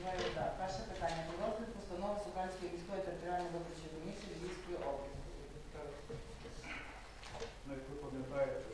Співаю так. Перше питання. Про розгляд постанови Суханської міської територіальної виборчої комісії Львівської області. Ну, як ви пам'ятаєте,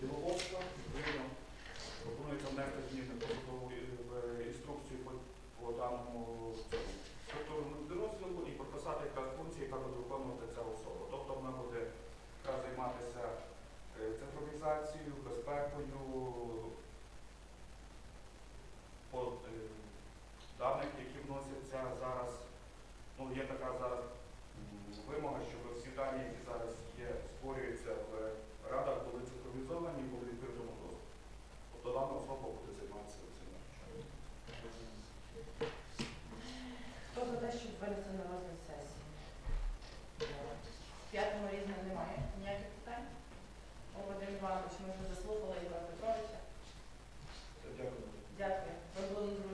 Білоковська. ми вже заслухали Івана Петровича. Дякую. Дякую.